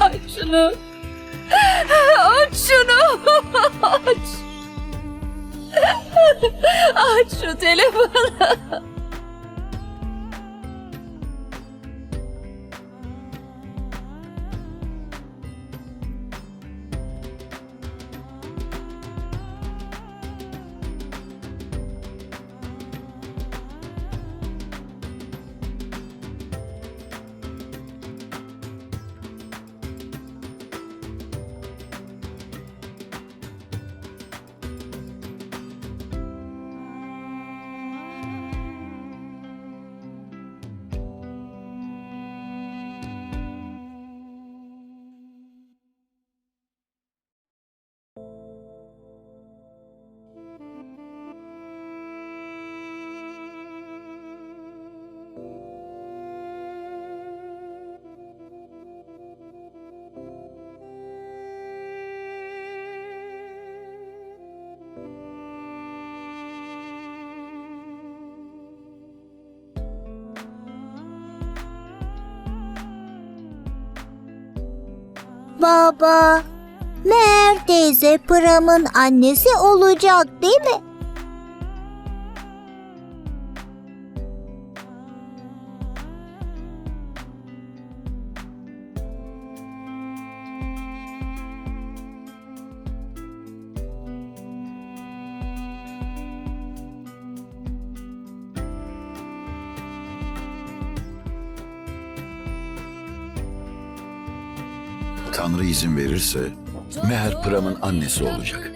Aç şunu. Aç şunu. Aç. Aç şu telefonu. Baba, Meğer teyze Pram'ın annesi olacak değil mi? Tanrı izin verirse Meher Pram'ın annesi olacak.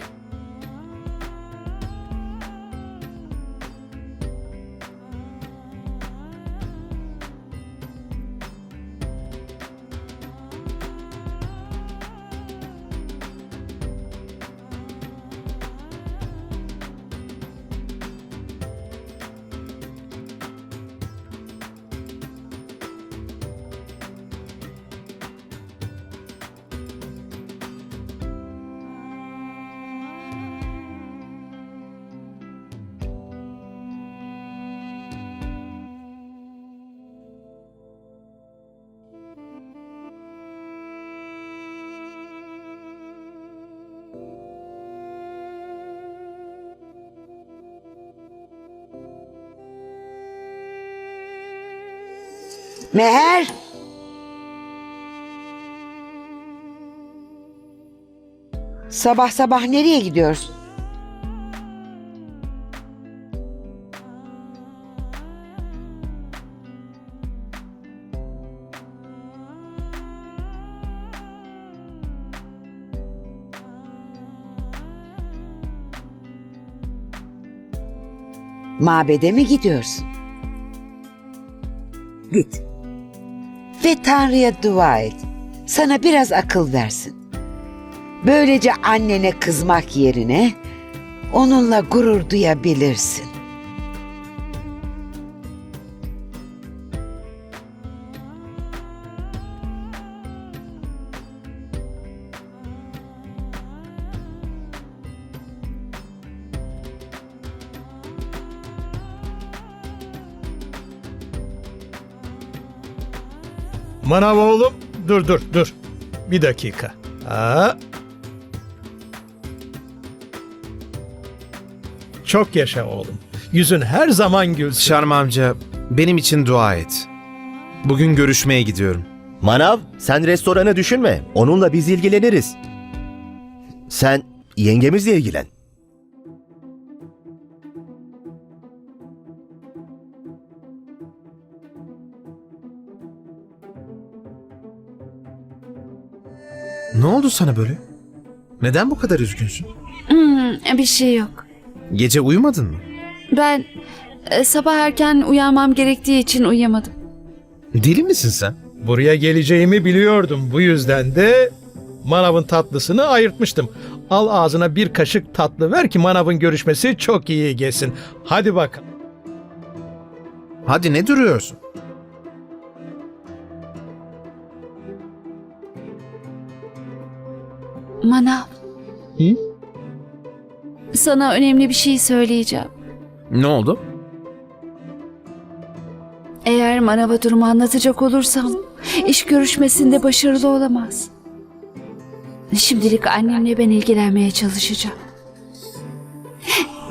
Meher! Sabah sabah nereye gidiyorsun? Mabede mi gidiyorsun? Git. Ve Tanrı'ya dua et. Sana biraz akıl versin. Böylece annene kızmak yerine onunla gurur duyabilirsin. Manav oğlum dur dur dur. Bir dakika. Ha. Çok yaşa oğlum. Yüzün her zaman gülsün. Şarm amca, benim için dua et. Bugün görüşmeye gidiyorum. Manav, sen restoranı düşünme. Onunla biz ilgileniriz. Sen yengemizle ilgilen. Ne oldu sana böyle? Neden bu kadar üzgünsün? Hmm, bir şey yok. Gece uyumadın mı? Ben e, sabah erken uyanmam gerektiği için uyuyamadım. Deli misin sen? Buraya geleceğimi biliyordum. Bu yüzden de manavın tatlısını ayırtmıştım. Al ağzına bir kaşık tatlı ver ki manavın görüşmesi çok iyi geçsin. Hadi bakalım. Hadi ne duruyorsun? Manav. Sana önemli bir şey söyleyeceğim. Ne oldu? Eğer manava durumu anlatacak olursam İş görüşmesinde başarılı olamaz. Şimdilik annemle ben ilgilenmeye çalışacağım.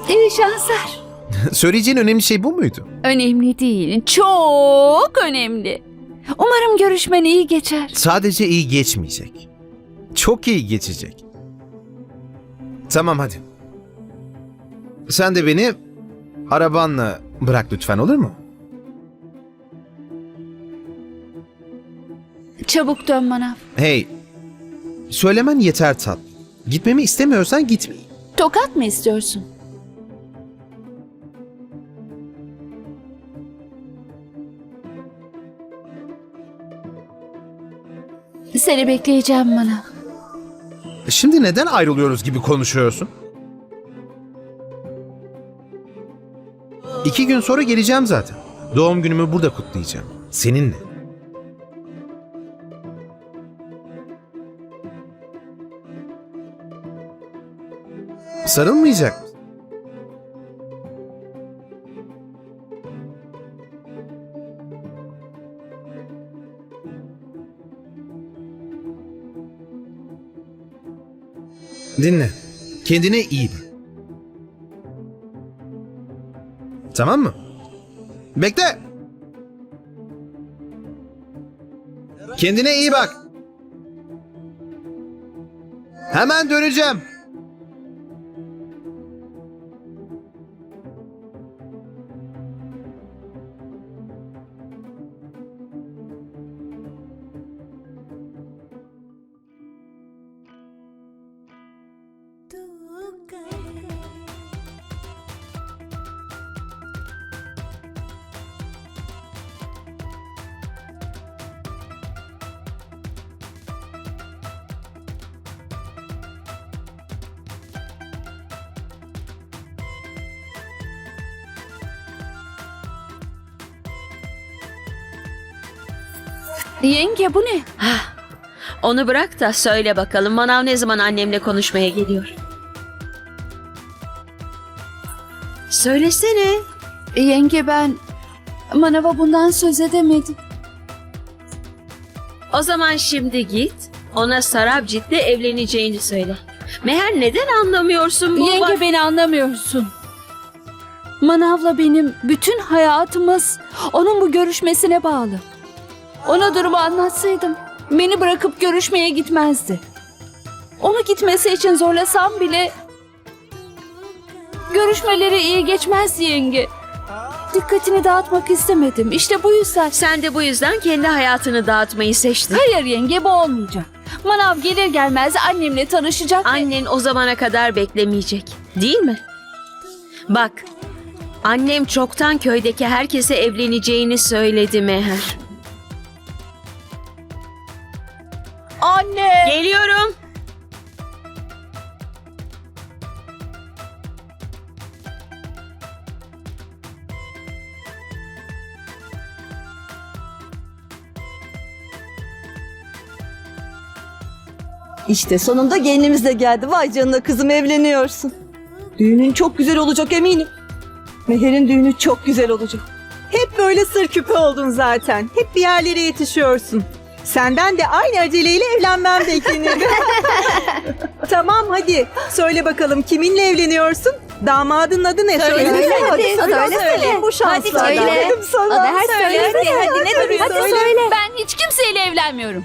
İyi şanslar. Söyleyeceğin önemli şey bu muydu? Önemli değil, çok önemli. Umarım görüşmen iyi geçer. Sadece iyi geçmeyecek. Çok iyi geçecek. Tamam hadi. Sen de beni arabanla bırak lütfen olur mu? Çabuk dön bana. Hey, söylemen yeter tat. Gitmemi istemiyorsan gitme. Tokat mı istiyorsun? Seni bekleyeceğim bana. Şimdi neden ayrılıyoruz gibi konuşuyorsun? İki gün sonra geleceğim zaten. Doğum günümü burada kutlayacağım. Seninle. Sarılmayacak Dinle. Kendine iyi bak. Tamam mı? Bekle. Kendine iyi bak. Hemen döneceğim. Yenge bu ne? Onu bırak da söyle bakalım Manav ne zaman annemle konuşmaya geliyor? Söylesene. Yenge ben manava bundan söz edemedim. O zaman şimdi git ona Sarabjit'le evleneceğini söyle. Meğer neden anlamıyorsun bu? Yenge beni anlamıyorsun. Manav'la benim bütün hayatımız onun bu görüşmesine bağlı. Ona durumu anlatsaydım beni bırakıp görüşmeye gitmezdi. Onu gitmesi için zorlasam bile görüşmeleri iyi geçmezdi yenge. Dikkatini dağıtmak istemedim. İşte bu yüzden. Sen de bu yüzden kendi hayatını dağıtmayı seçtin. Hayır yenge bu olmayacak. Manav gelir gelmez annemle tanışacak. ve- Annen o zamana kadar beklemeyecek. Değil mi? Bak. Annem çoktan köydeki herkese evleneceğini söyledi Meher. Anne! Geliyorum. İşte sonunda gelinimiz de geldi. Vay canına kızım evleniyorsun. Düğünün çok güzel olacak eminim. Meher'in düğünü çok güzel olacak. Hep böyle sır küpü oldun zaten. Hep bir yerlere yetişiyorsun. Senden de aynı aceleyle evlenmem beklenir. tamam hadi. Söyle bakalım kiminle evleniyorsun? Damadın adı ne? Söyle. söyle, hadi, Hadi söyle. söyle. Bu şansla. söyle. Dedim sana. Hadi, söyle, hadi, hadi, ne duruyorsun? Söyle. Ben hiç kimseyle evlenmiyorum.